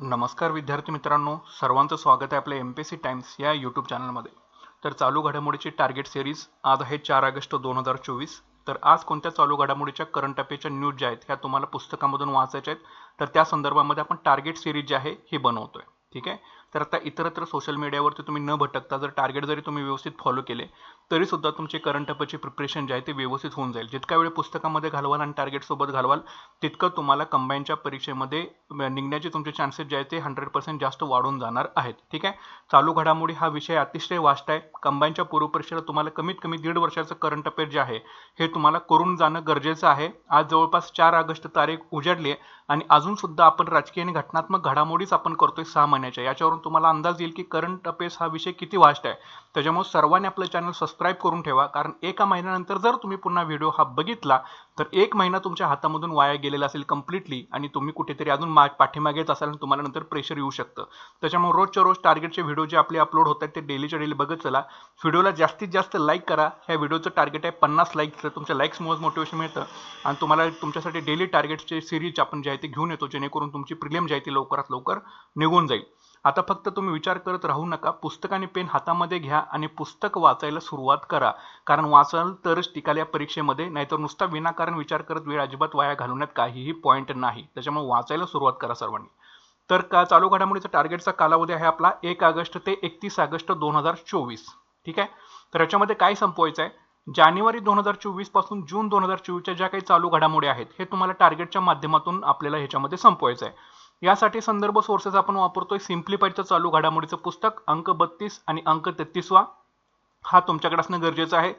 नमस्कार विद्यार्थी मित्रांनो सर्वांचं स्वागत आहे आपल्या एम पी सी टाइम्स या यूट्यूब चॅनलमध्ये तर चालू घडामोडीची टार्गेट सिरीज आज आहे चार ऑगस्ट दोन हजार चोवीस. तर आज कोणत्या चालू घडामोडीच्या करंट अफेअरच्या न्यूज ज्या आहेत ह्या तुम्हाला पुस्तकामधून वाचायच्या आहेत तर त्या संदर्भामध्ये आपण टार्गेट सिरीज जी आहे ही बनवतोय. ठीक आहे? तर आता इतरत्र सोशल मीडियावरती तुम्ही न भटकता जर टार्गेट जरी तुम्ही व्यवस्थित फॉलो केले तरी सुद्धा तुमचे करंट अफेअरची प्रिपरेशन जे आहे ते व्यवस्थित होऊन जाईल. जितका वेळ पुस्तकामध्ये घालवाल आणि टार्गेट सोबत घालवाल तितकं तुम्हाला कंबाईनच्या परीक्षेमध्ये निघण्याचे तुमचे चान्सेस जे आहेत ते हंड्रेड पर्सेंट जास्त वाढून जाणार आहेत. ठीक आहे? चालू घडामोडी हा विषय अतिशय वास्ट आहे. कंबाईनच्या पूर्वपरीक्षेला तुम्हाला कमीत कमी दीड वर्षाचं करंट अफेअर जे आहे हे तुम्हाला करून जाणं गरजेचं आहे. आज जवळपास चार ऑगस्ट तारीख उजाडली आहे आणि अजून सुद्धा आपण राजकीय आणि घटनात्मक घडामोडीच आपण करतोय सहा महिन्याच्या. याच्यावरून तुम्हाला अंदाज येईल की करंट अफेअर्स हा विषय किती वास्ट आहे. त्याच्यामुळे सर्वांनी आपलं चॅनल सबस्क्राईब करून ठेवा. कारण एका महिन्यानंतर जर तुम्ही पुन्हा व्हिडिओ हा बघितला तर एक महिना तुमच्या हातामधून वाया गेलेला असेल कम्प्लिटली आणि तुम्ही कुठेतरी अजून मा पाठीमागेच असाल आणि तुम्हाला नंतर प्रेशर येऊ शकतं. त्याच्यामुळे रोजच्या रोज टार्गेटचे व्हिडिओ जे आपले अपलोड होत आहेत ते डेलीच्या डेली बघत चला. व्हिडिओला जास्तीत जास्त लाईक करा. ह्या व्हिडिओचं टार्गेट आहे पन्नास लाईकचं तुमच्या लाईक्समुळेच मोटिवेशन मिळतं. आणि तुम्हाला तुमच्यासाठी डेली टार्गेटचे सिरीज आपण जे आहे ते घेऊन येतो जेणेकरून तुमची प्रिलियम जी आहे ती लवकरात लवकर निघून जाईल. आता फक्त तुम्ही विचार करत राहू नका. पुस्तक आणि पेन हातामध्ये घ्या आणि पुस्तक वाचायला सुरुवात करा. कारण वाचाल तरच टिकाल या परीक्षेमध्ये. नाहीतर नुसता विनाकारण विचार करत वेळ अजिबात वाया घालवण्यात काहीही पॉईंट नाही. त्याच्यामुळे वाचायला सुरुवात करा सर्वांनी. तर का चालू घडामोडीचा टार्गेटचा कालावधी आहे आपला? एक ऑगस्ट ते एकतीस ऑगस्ट दोन हजार चोवीस. ठीक आहे? तर याच्यामध्ये काय संपवायचं आहे? जानेवारी दोन हजार चोवीसपासून जून दोन हजार चोवीसच्या ज्या काही चालू घडामोडी आहेत हे तुम्हाला टार्गेटच्या माध्यमातून आपल्याला ह्याच्यामध्ये संपवायचं आहे. यासाठी संदर्भ सोर्सेस आपण वापरतोय सिम्प्लिफाईडचं चालू घडामोडीचं पुस्तक अंक बत्तीस आणि अंक तेहतीसवा. हा तुमच्याकडे असणं गरजेचं आहे.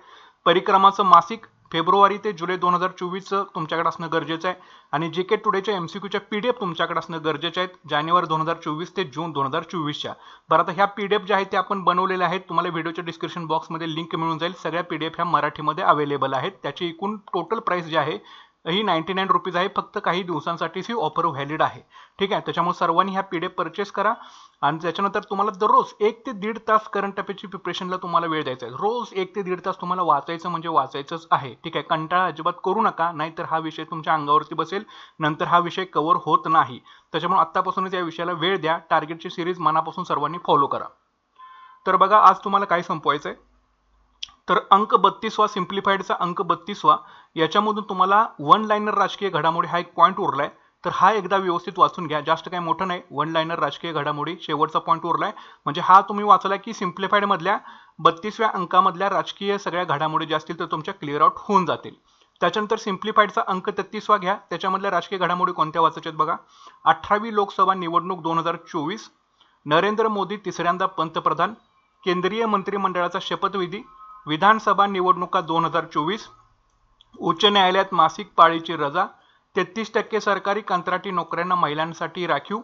परिक्रमाचं मासिक फेब्रुवारी ते जुलै दोन हजार चोवीसचं तुमच्याकडे असणं गरजेचं आहे. आणि जे के टुडेच्या एम सी क्यूच्या पी डी एफ तुमच्याकडे असणं गरजेचे आहेत जानेवारी दोन हजार चोवीस ते जून दोन हजार चोवीसच्या. बरं आता ह्या पी डी एफ ज्या आहेत त्या आपण बनवलेल्या आहेत. तुम्हाला व्हिडिओच्या डिस्क्रिप्शन बॉक्समध्ये लिंक मिळून जाईल. सगळ्या पी डी एफ ह्या मराठीमध्ये अवेलेबल आहेत. त्याची एकूण टोटल प्राईस जी आहे ही नाईन्टी नाईन रुपीज आहे. फक्त काही दिवसांसाठीच ही ऑफर व्हॅलिड आहे. ठीक आहे? त्याच्यामुळे सर्वांनी ह्या पी डी एफ परचेस करा. आणि त्याच्यानंतर तुम्हाला दररोज एक ते दीड तास करंट अफेअरची प्रिपरेशनला तुम्हाला वेळ द्यायचा आहे. रोज एक ते दीड तास तुम्हाला वाचायचं म्हणजे वाचायचंच आहे. ठीक आहे? कंटाळा अजिबात करू नका. नाहीतर हा विषय तुमच्या अंगावरती बसेल. नंतर हा विषय कव्हर होत नाही. त्याच्यामुळे आत्तापासूनच या विषयाला वेळ द्या. टार्गेटची सिरीज मनापासून सर्वांनी फॉलो करा. तर बघा आज तुम्हाला काय संपवायचं आहे तर अंक बत्तीसवा सिम्प्लिफाईडचा अंक बत्तीसवा याच्यामधून तुम्हाला वन लाईनर राजकीय घडामोडी हा एक पॉईंट उरलाय. तर हा एकदा व्यवस्थित वाचून घ्या. जास्त काही मोठं नाही. वन लाईनर राजकीय घडामोडी शेवटचा पॉईंट उरलाय. म्हणजे हा तुम्ही वाचला की सिम्प्लिफाईडमधल्या बत्तीसव्या अंकामधल्या राजकीय सगळ्या घडामोडी ज्या असतील तर तुमच्या क्लिअर आउट होऊन जातील. त्याच्यानंतर सिम्प्लिफाईडचा अंक तेहतीसवा घ्या. त्याच्यामधल्या राजकीय घडामोडी कोणत्या वाचायच्या आहेत बघा. अठरावी लोकसभा निवडणूक दोन हजार चोवीस नरेंद्र मोदी तिसऱ्यांदा पंतप्रधान केंद्रीय मंत्रिमंडळाचा शपथविधी विधानसभा निवडणुका दोन हजार चोवीस उच्च न्यायालयात मासिक पाळीची रजा तेहतीस टक्के सरकारी कंत्राटी नोकऱ्यांना महिलांसाठी राखीव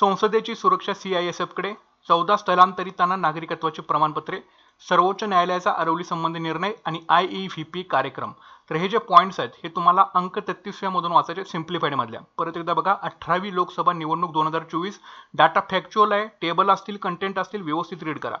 संसदेची सुरक्षा सी आय एस एफकडे चौदा स्थलांतरितांना नागरिकत्वाची प्रमाणपत्रे सर्वोच्च न्यायालयाचा अरवली संबंधी निर्णय आणि आय ई व्ही पी कार्यक्रम. तर हे जे पॉईंट्स आहेत हे तुम्हाला अंक तेहतीसव्या मधून वाचायचे सिम्प्लिफाईड मधल्या. परत एकदा बघा अठरावी लोकसभा निवडणूक दोन हजार चोवीस डाटा फॅक्च्युअल आहे टेबल असतील कंटेंट असतील व्यवस्थित रीड करा.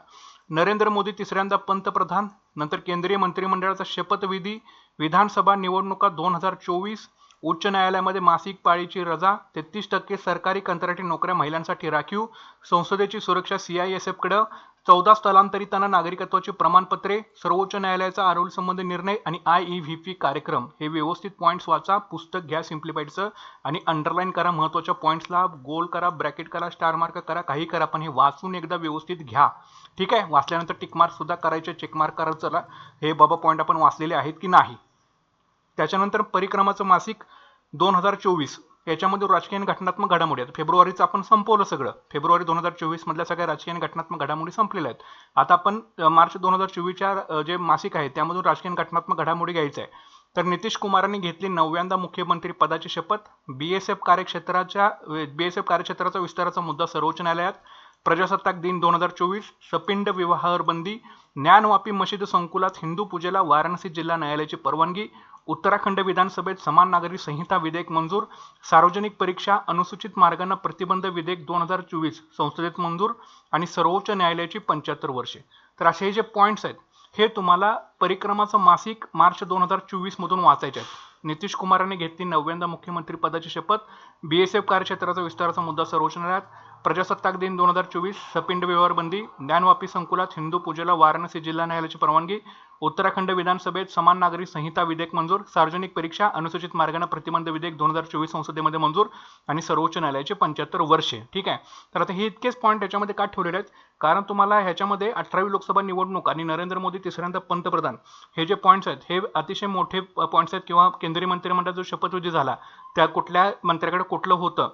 नरेंद्र मोदी तिसऱ्यांदा पंतप्रधान नंतर केंद्रीय मंत्रिमंडळाचा शपथविधी विधानसभा निवडणुका दोन हजार चोवीस उच्च न्यायालयामध्ये मासिक पाळीची रजा तेहतीस टक्के सरकारी कंत्राटी नोकऱ्या महिलांसाठी राखीव संसदेची सुरक्षा सी आय एस एफकडं चौदा स्थलांतरितांना नागरिकत्वाची प्रमाणपत्रे सर्वोच्च न्यायालयाचा आरोग्य संबंधी निर्णय आणि आय ई व्ही पी कार्यक्रम. हे व्यवस्थित पॉईंट्स वाचा पुस्तक घ्या सिम्प्लिफाईडचं आणि अंडरलाईन करा महत्त्वाच्या पॉईंट्सला गोल करा ब्रॅकेट करा स्टार मार्क करा काही करा पण हे वाचून एकदा व्यवस्थित घ्या. ठीक आहे? वाचल्यानंतर टिकमार्कसुद्धा करायचे चेकमार्क करायचं चला. हे बाबा पॉईंट आपण वाचलेले आहेत की नाही? त्याच्यानंतर परिक्रमाचं मासिक दोन हजार चोवीस. याच्यामध्ये राजकीय आणि घटनात्मक घडामोडी आहेत. फेब्रुवारीचं आपण संपवलं सगळं. फेब्रुवारी दोन हजार चोवीस मधल्या सगळ्या राजकीय आणि घटनात्मक घडामोडी संपलेल्या आहेत. आता आपण मार्च दोन हजार चोवीसच्या जे मासिक आहे त्यामधून राजकीय आणि घटनात्मक घडामोडी घ्यायचं आहे तर नितीश कुमारांनी घेतली नव्यांदा मुख्यमंत्री पदाची शपथ. बी एस एफ कार्यक्षेत्राच्या बी एस एफ कार्यक्षेत्राचा विस्ताराचा मुद्दा सर्वोच्च न्यायालयात. प्रजासत्ताक दिन दोन हजार चोवीस सपिंड विवाहावर बंदी. ज्ञानवापी मशीद संकुलात हिंदू पूजेला वाराणसी जिल्हा न्यायालयाची परवानगी. उत्तराखंड विधानसभेत समान नागरी संहिता विधेयक मंजूर सार्वजनिक परीक्षा अनुसूचित मार्गांना प्रतिबंध विधेयक दोन हजार चोवीस संसदेत मंजूर आणि सर्वोच्च न्यायालयाची पंच्याहत्तर वर्षे. तर असे हे जे पॉईंट्स आहेत हे तुम्हाला परिक्रमाचं मासिक मार्च दोन हजार चोवीस मधून वाचायचे आहेत. नितीश कुमारांनी घेतली नव्यांदा मुख्यमंत्री पदाची शपथ बीएसएफ कार्यक्षेत्राचा विस्ताराचा मुद्दा सर्वोच्च न्यायालयात प्रजासत्ताक दिन दोन हजार चोवीस सपिंड व्यवहार बंदी ज्ञानवापी संकुलात हिंदू पूजेला वाराणसी जिल्हा न्यायालयाची परवानगी उत्तराखंड विधानसभेत समान नागरी संहिता विधेयक मंजूर सार्वजनिक परीक्षा अनुसूचित मार्गाने प्रतिबंध विधेयक दोन हजार चोवीस संसदेमध्ये मंजूर आणि सर्वोच्च न्यायालयाचे पंच्याहत्तर वर्षे. ठीक आहे? तर आता हे इतकेच पॉईंट याच्यामध्ये का ठेवलेले आहेत? कारण तुम्हाला ह्याच्यामध्ये अठरावी लोकसभा निवडणूक आणि नरेंद्र मोदी तिसऱ्यांदा पंतप्रधान. हे जे पॉईंट्स आहेत हे अतिशय मोठे पॉईंट्स आहेत किंवा केंद्रीय मंत्रिमंडळाचा जो शपथविधी झाला. त्या कुठल्या मंत्र्याकडे कुठलं होतं?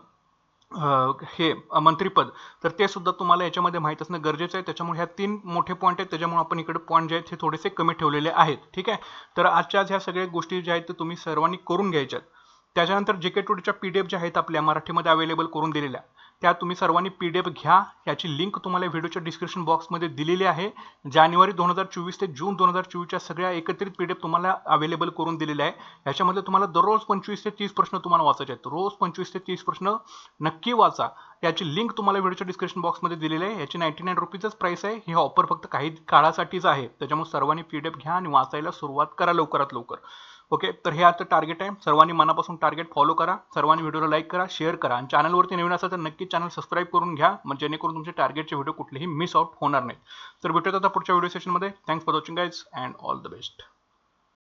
हे मंत्रीपद मंत्रिपद. तर ते सुद्धा तुम्हाला याच्यामध्ये माहीत असणं गरजेचं आहे. त्याच्यामुळे ह्या तीन मोठे पॉईंट आहेत. त्याच्यामुळे आपण इकडे पॉईंट जे आहेत हे थोडेसे कमी ठेवलेले आहेत. ठीक आहे? तर आजच्या आज ह्या सगळ्या गोष्टी ज्या आहेत ते तुम्ही सर्वांनी करून घ्यायच्या आहेत त्याच्यानंतर जे के टूडच्या पी डी एफ ज्या आहेत आपल्या मराठीमध्ये अवेलेबल करून दिलेल्या. त्या तुम्ही सर्वांनी पी डी एफ घ्या. याची लिंक तुम्हाला व्हिडिओच्या डिस्क्रिप्शन बॉक्समध्ये दिलेली आहे. जानेवारी दोन हजार चोवीस ते जून दोन हजार चोवीसच्या सगळ्या एकत्रित पी डी एफ तुम्हाला अवेलेबल करून दिलेल्या आहे. याच्यामध्ये तुम्हाला दररोज पंचवीस ते तीस प्रश्न तुम्हाला वाचायचे आहेत. रोज पंचवीस ते तीस प्रश्न नक्की वाचा. याची लिंक तुम्हाला व्हिडिओच्या डिस्क्रिप्शन बॉक्समध्ये दिलेली आहे. याची नाईन्टी नाईन रुपीजच प्राईस आहे. ही ऑफर फक्त काही काळासाठीच आहे. त्याच्यामुळे सर्वांनी पी डी एफ घ्या आणि वाचायला सुरुवात करा लवकरात लवकर. ओके तर हे आता टार्गेट आहे. सर्वांनी मनापासून टार्गेट फॉलो करा. सर्वांनी व्हिडिओला लाईक करा शेअर करा. आणि चॅनलवरती नवीन असेल तर नक्की चॅनल सबस्क्राईब करून घ्या. म्हणजे जेणेकरून तुमचे टार्गेटचे व्हिडिओ कुठलेही मिस आउट होणार नाहीत. तर भेटूयात आता पुढच्या व्हिडिओ सेशनमध्ये thanks for watching guys and all the best